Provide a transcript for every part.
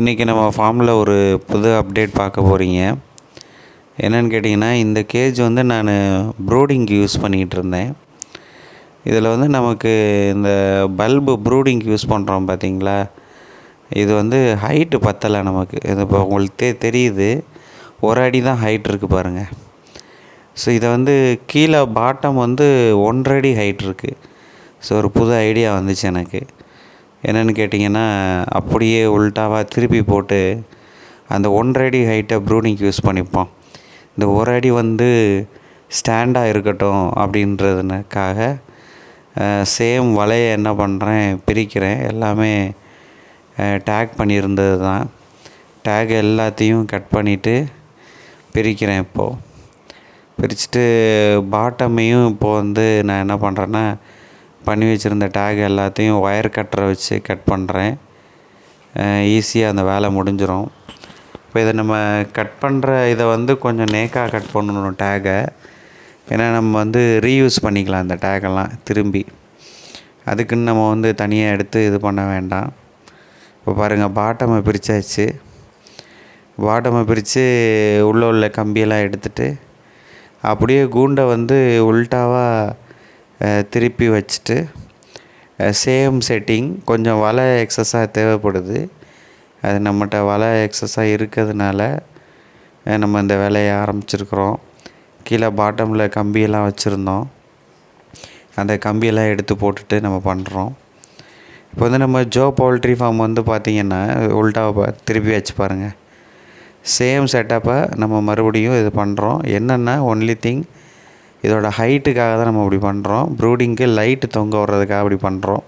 இன்றைக்கி நம்ம ஃபார்மில் ஒரு புது அப்டேட் பார்க்க போகிறீங்க என்னென்னு கேட்டிங்கன்னா இந்த கேஜ் வந்து நான் ப்ரூடிங்க்கு யூஸ் பண்ணிகிட்டு இருந்தேன். இதில் வந்து நமக்கு இந்த பல்பு ப்ரூடிங்க்கு யூஸ் பண்ணுறோம் பார்த்தீங்களா இது வந்து ஹைட்டு பத்தலை நமக்கு. இது இப்போ உங்களுக்கு தெ தெரியுது. ஒரு அடி தான் ஹைட் இருக்குது பாருங்கள் ஸோ இதை வந்து கீழே பாட்டம் வந்து ஒன்றரை அடி ஹைட் இருக்குது ஸோ ஒரு புது ஐடியா வந்துச்சு எனக்கு. என்னென்னு கேட்டிங்கன்னா அப்படியே உல்டாவாக திருப்பி போட்டு அந்த ஒன்றரை அடி ஹைட்டை ப்ரூனிங்க்கு யூஸ் பண்ணிப்போம். இந்த ஒரு அடி வந்து ஸ்டாண்டாக இருக்கட்டும் அப்படின்றதுக்காக சேம் வலையை என்ன பண்ணுறேன் பிரிக்கிறேன். எல்லாமே டேக் பண்ணியிருந்தது தான். டேக் எல்லாத்தையும் கட் பண்ணிவிட்டு பிரிக்கிறேன் இப்போது பிரிச்சுட்டு பாட்டமையும் இப்போது வந்து நான் என்ன பண்ணுறேன்னா பண்ணி வச்சுருந்த டேக் எல்லாத்தையும் ஒயர் கட்டரை வச்சு கட் பண்ணுறேன் ஈஸியாக அந்த வேலை முடிஞ்சிடும் இப்போ இதை நம்ம கட் பண்ணுற இதை வந்து கொஞ்சம் நேக்காக கட் பண்ணணும் டேகை ஏன்னா நம்ம வந்து ரீயூஸ் பண்ணிக்கலாம் அந்த டேகெல்லாம் திரும்பி. அதுக்குன்னு நம்ம வந்து தனியாக எடுத்து இது பண்ண வேண்டாம். இப்போ பாருங்கள் பாட்டமை பிரித்தாச்சு பாட்டமை பிரித்து உள்ளே உள்ள கம்பியெல்லாம் எடுத்துகிட்டு அப்படியே கூண்டை வந்து உல்ட்டாவாக திருப்பி வச்சுட்டு சேம் செட்டிங் கொஞ்சம் வலை எக்ஸஸாக தேவைப்படுது. அது நம்மகிட்ட வலை எக்ஸஸாக இருக்கிறதுனால நம்ம இந்த வேலையை ஆரம்பிச்சிருக்கிறோம். கீழே பாட்டமில் கம்பியெல்லாம் வச்சுருந்தோம். அந்த கம்பியெல்லாம் எடுத்து போட்டுட்டு நம்ம பண்ணுறோம் இப்போ வந்து நம்ம ஜோ பவுல்ட்ரி ஃபார்ம் வந்து பார்த்திங்கன்னா உல்டாவை திருப்பி வச்சு பாருங்கள் சேம் செட்டப்பை நம்ம மறுபடியும் இது பண்ணுறோம் என்னென்னா ஒன்லி திங் இதோட ஹைட்டுக்காக தான் நம்ம இப்படி பண்ணுறோம் ப்ரூடிங்க்கு லைட்டு தொங்க விட்றதுக்காக அப்படி பண்ணுறோம்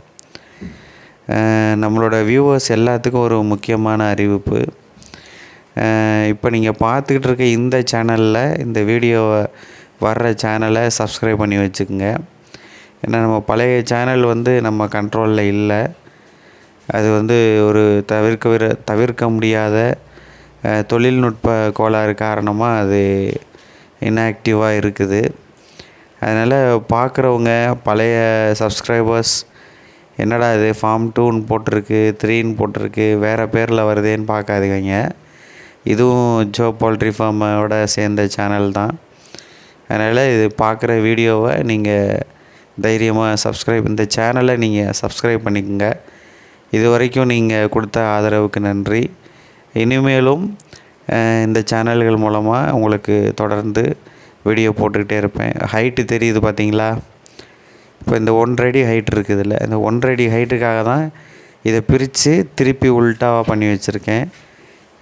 நம்மளோட வியூவர்ஸ் எல்லாத்துக்கும் ஒரு முக்கியமான அறிவிப்பு. இப்போ நீங்கள் பார்த்துக்கிட்டு இருக்க இந்த சேனலில் இந்த வீடியோவை வர்ற சேனலை சப்ஸ்கிரைப் பண்ணி வச்சுக்கோங்க. ஏன்னா நம்ம பழைய சேனல் வந்து நம்ம கண்ட்ரோலில் இல்லை. அது வந்து ஒரு தவிர்க்க தவிர்க்க முடியாத தொழில்நுட்ப கோளாறு காரணமாக அது இன்ஆக்டிவாக இருக்குது. அதனால் பார்க்குறவங்க பழைய சப்ஸ்கிரைபர்ஸ் என்னடா இது ஃபார்ம் டூன்னு போட்டிருக்கு த்ரீன்னு போட்டிருக்கு வேறு பேரில் வருதேன்னு பார்க்காதீங்க இதுவும் ஜோ போல்ட்ரி ஃபார்மோட சேர்ந்த சேனல் தான். அதனால் இது பார்க்குற வீடியோவை நீங்கள் தைரியமாக சப்ஸ்கிரைப் இந்த சேனலை நீங்கள் சப்ஸ்கிரைப் பண்ணிக்கோங்க. இது வரைக்கும் நீங்கள் கொடுத்த ஆதரவுக்கு நன்றி. இனிமேலும் இந்த சேனல்கள் மூலமாக உங்களுக்கு தொடர்ந்து வீடியோ போட்டுக்கிட்டே இருப்பேன். ஹைட்டு தெரியுது பார்த்தீங்களா இப்போ இந்த ஒன்றரை ஹைட் இருக்குது இதில் இந்த ஒன்றரை ஹைட்டுக்காக தான் இதை பிரித்து திருப்பி உல்ட்டாவாக பண்ணி வச்சுருக்கேன்.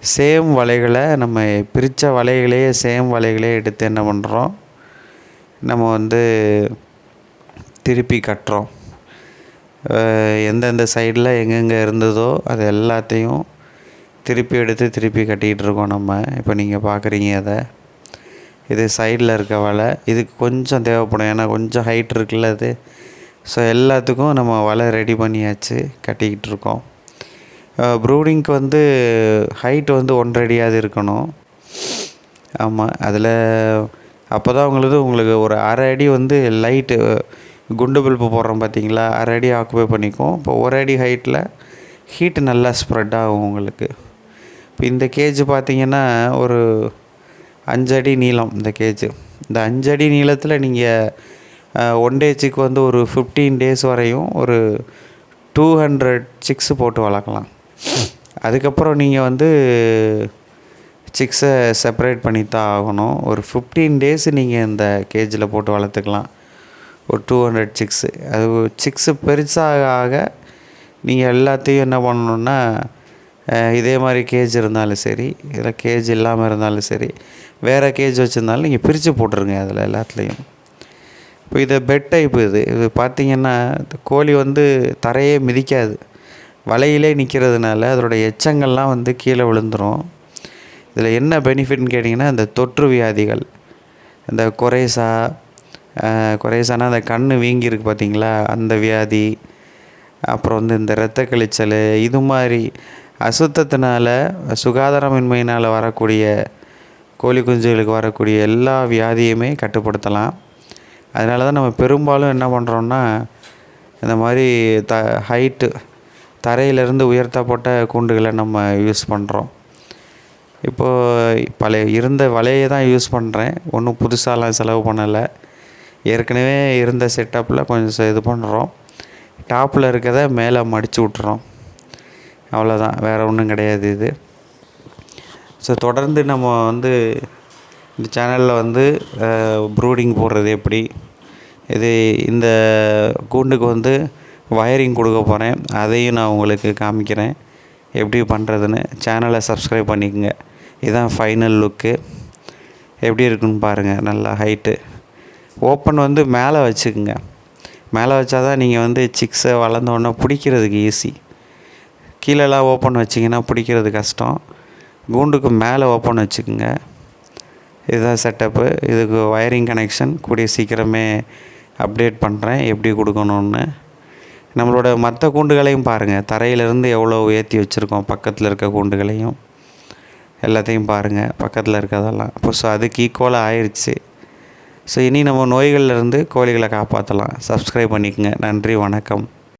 சேம் வலைகளை நம்ம பிரித்த வலைகளையே சேம் வலைகளே எடுத்து என்ன பண்ணுறோம் நம்ம வந்து திருப்பி கட்டுறோம். எந்தெந்த சைடில் எங்கெங்கே இருந்ததோ அது எல்லாத்தையும் திருப்பி எடுத்து திருப்பி கட்டிகிட்டு இருக்கோம் நம்ம. இப்போ நீங்கள் பார்க்குறீங்க அதை இது சைடில் இருக்க வலை. இதுக்கு கொஞ்சம் தேவைப்படும். ஏன்னா கொஞ்சம் ஹைட் இருக்குல்ல அது. ஸோ எல்லாத்துக்கும் நம்ம வலை ரெடி பண்ணியாச்சு கட்டிக்கிட்டு இருக்கோம். ப்ரூடிங்க்கு வந்து ஹைட் வந்து ஒன்றடியாவது இருக்கணும். ஆமாம் அதில் அப்போ தான் உங்களுக்கு உங்களுக்கு ஒரு அரை அடி வந்து லைட்டு குண்டு பல்பு போடுறோம் பார்த்தீங்களா அரை அடி ஆக்குபை பண்ணிக்கும் இப்போ ஒரு அடி ஹைட்டில் ஹீட்டு நல்லா ஸ்ப்ரெட் ஆகும் உங்களுக்கு. இப்போ இந்த கேஜ் பார்த்திங்கன்னா ஒரு அஞ்சடி நீளம் இந்த கேஜு. இந்த அஞ்சடி நீளத்தில் நீங்கள் ஒன் டேஜுக்கு வந்து ஒரு ஃபிஃப்டீன் டேஸ் வரையும் ஒரு டூ ஹண்ட்ரட் சிக்ஸு போட்டு வளர்க்கலாம். அதுக்கப்புறம் நீங்கள் வந்து சிக்ஸை செப்பரேட் பண்ணி தான் ஆகணும். ஒரு ஃபிஃப்டீன் டேஸ் நீங்கள் இந்த கேஜில் போட்டு வளர்த்துக்கலாம். ஒரு டூ ஹண்ட்ரட் சிக்ஸு அது சிக்ஸு பெருசாக ஆக நீங்கள் எல்லாத்தையும் என்ன பண்ணணுன்னா இதே மாதிரி கேஜ் இருந்தாலும் சரி இல்லை கேஜ் இல்லாமல் இருந்தாலும் சரி வேறு கேஜ் வச்சுருந்தாலும் நீங்கள் பிரித்து போட்டுருங்க அதில் எல்லாத்துலேயும். இப்போ இதை பெட் டைப்பு இது. இது பார்த்திங்கன்னா கோழி வந்து தரையே மிதிக்காது. வலையிலே நிற்கிறதுனால அதோடய எச்சங்கள்லாம் வந்து கீழே விழுந்துடும் இதில் என்ன பெனிஃபிட்னு கேட்டிங்கன்னா இந்த தொற்று வியாதிகள். இந்த கொரேசா கொரேசானா அந்த கண் வீங்கியிருக்கு பார்த்தீங்களா? அந்த வியாதி அப்புறம் வந்து இந்த இரத்த கழிச்சல் இது மாதிரி அசுத்தத்தினால சுகாதாரமின்மையினால் வரக்கூடிய கோழி குஞ்சுகளுக்கு வரக்கூடிய எல்லா வியாதியுமே கட்டுப்படுத்தலாம். அதனால தான் நம்ம பெரும்பாலும் என்ன பண்ணுறோன்னா இந்த மாதிரி த ஹைட்டு தரையிலேருந்து உயர்த்தப்பட்ட கூண்டுகளை நம்ம யூஸ் பண்ணுறோம் இப்போது பழைய இருந்த வலையை தான் யூஸ் பண்ணுறேன் ஒன்றும் புதுசாலாம் செலவு பண்ணலை. ஏற்கனவே இருந்த செட்டப்பில் கொஞ்சம் இது பண்ணுறோம் டாப்பில் இருக்கிறத மேலே மடித்து விட்டுறோம். அவ்வளோதான் வேறு ஒன்றும் கிடையாது இது. ஸோ தொடர்ந்து நம்ம வந்து இந்த சேனலில் வந்து ப்ரூடிங் போடுறது எப்படி? இது இந்த கூண்டுக்கு வந்து வயரிங் கொடுக்க போகிறேன் அதையும் நான் உங்களுக்கு காமிக்கிறேன். எப்படி பண்ணுறதுன்னு சேனலை சப்ஸ்கிரைப் பண்ணிக்கோங்க. இதுதான் ஃபைனல் லுக்கு எப்படி இருக்குன்னு பாருங்கள் நல்லா ஹைட்டு ஓப்பன் வந்து மேலே வச்சுக்குங்க. மேலே வச்சா தான் நீங்கள் வந்து சிக்ஸை வளர்ந்தோன்னே பிடிக்கிறதுக்கு ஈஸி கீழெல்லாம் ஓப்பன் வச்சிங்கன்னா பிடிக்கிறது கஷ்டம். கூண்டுக்கு மேலே ஓப்பன் வச்சுக்குங்க. இதுதான் செட்டப்பு இதுக்கு ஒயரிங் கனெக்ஷன் கூடிய சீக்கிரமே அப்டேட் பண்ணுறேன் எப்படி கொடுக்கணுன்னு நம்மளோட மற்ற கூண்டுகளையும் பாருங்கள் தரையிலேருந்து எவ்வளோ உயர்த்தி வச்சுருக்கோம். பக்கத்தில் இருக்க கூண்டுகளையும். எல்லாத்தையும் பாருங்கள் பக்கத்தில் இருக்கிறதெல்லாம். இப்போ ஸோ அதுக்கு ஈக்குவலாக ஆயிடுச்சு ஸோ இனி நம்ம நோய்கள்லேருந்து கோழிகளை காப்பாற்றலாம் சப்ஸ்கிரைப் பண்ணிக்கங்க. நன்றி. வணக்கம்.